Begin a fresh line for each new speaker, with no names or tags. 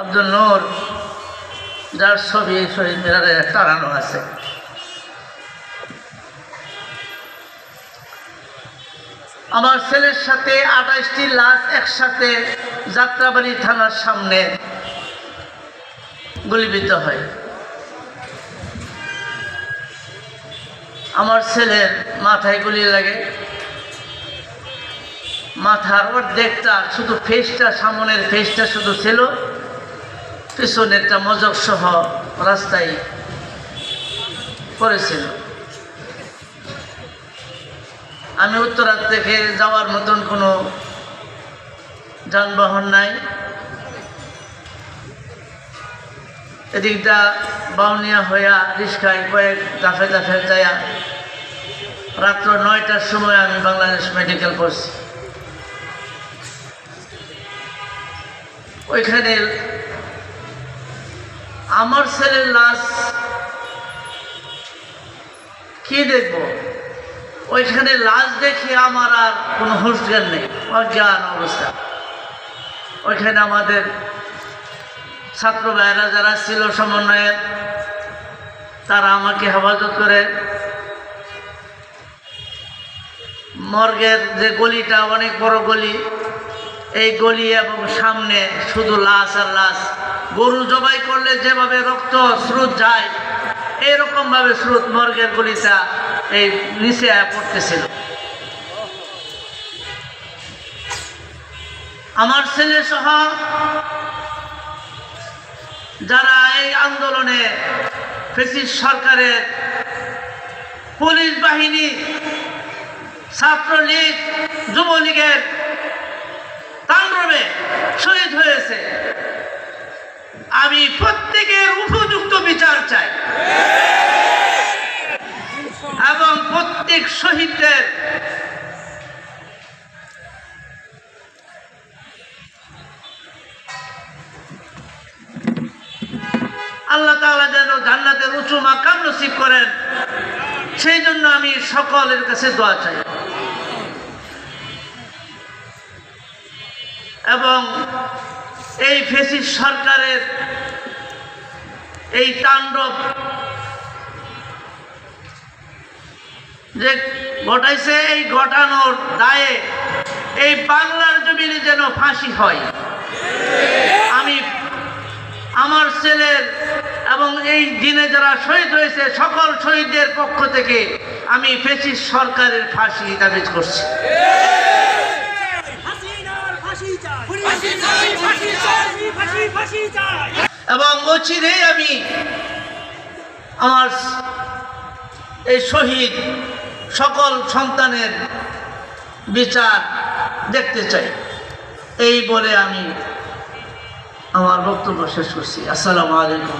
আব্দুল নূর, যার ছবি শহীদ মিনারে টানানো আছে। আমার ছেলের সাথে আঠাশটি লাশ একসাথে যাত্রাবাড়ি থানার সামনে গুলিবিদ্ধ হয়। আমার ছেলের মাথায় গুলি লাগে। মাথার অর্ধেকটা শুধু ফেসটা সামনের ফেসটা শুধু ছিল। পিছনেরটা মজক সহ রাস্তায় পড়েছিল। আমি উত্তরা থেকে যাওয়ার মতন কোনো যানবাহন নাই। এদিকটা বাউনিয়া হইয়া রিস্কায় কয়েক দাফে দাফে যায়া রাত্র নয়টার সময় আমি বাংলাদেশ মেডিকেল করছি ওইখানে আমার ছেলের লাশ কি দেখব? ওইখানে লাশ দেখে আমার আর কোনো জ্ঞান নেই, অজ্ঞান অবস্থা। ওইখানে আমাদের ছাত্র ভাইয়েরা যারা ছিল সমন্বয়ের তারা আমাকে হেফাজত করে। মর্গের যে গলিটা, অনেক বড় গলি, এই গলি এবং সামনে শুধু লাশ আর লাশ। গরু জবাই করলে যেভাবে রক্ত স্রোত যায় এইরকমভাবে স্রোত মর্গের গলিটা এই নিচে পড়তেছিল। আমার ছেলে সহ যারা এই আন্দোলনে ফেসিস সরকারের পুলিশ বাহিনী, ছাত্রলীগ, যুবলীগের তাণ্ডবে শহীদ আমি প্রত্যেকের উপযুক্ত বিচার চাই। এবং প্রত্যেক শহীদদের আল্লাহ তাআলা যেন জান্নাতের উঁচু মাকাম নসিব করেন, সেই জন্য আমি সকলের কাছে দোয়া চাই। এবং এই ফেসিস সরকারের এই তাণ্ডব যে ঘটাইছে এই ঘটানোর দায়ে এই বাংলার জমিনে যেন ফাঁসি হয়। আমি আমার ছেলের এবং এই দিনে যারা শহীদ হয়েছে সকল শহীদদের পক্ষ থেকে আমি ফেসিস সরকারের ফাঁসি দাবি করছি।
ফাঁসি চাই, ফাঁসি ফাঁসি চাই।
অচিরেই আমি। আমার এই শহীদ সকল সন্তানের বিচার দেখতে চাই। এই বলে আমি আমার বক্তব্য শেষ করছি। আসসালামু আলাইকুম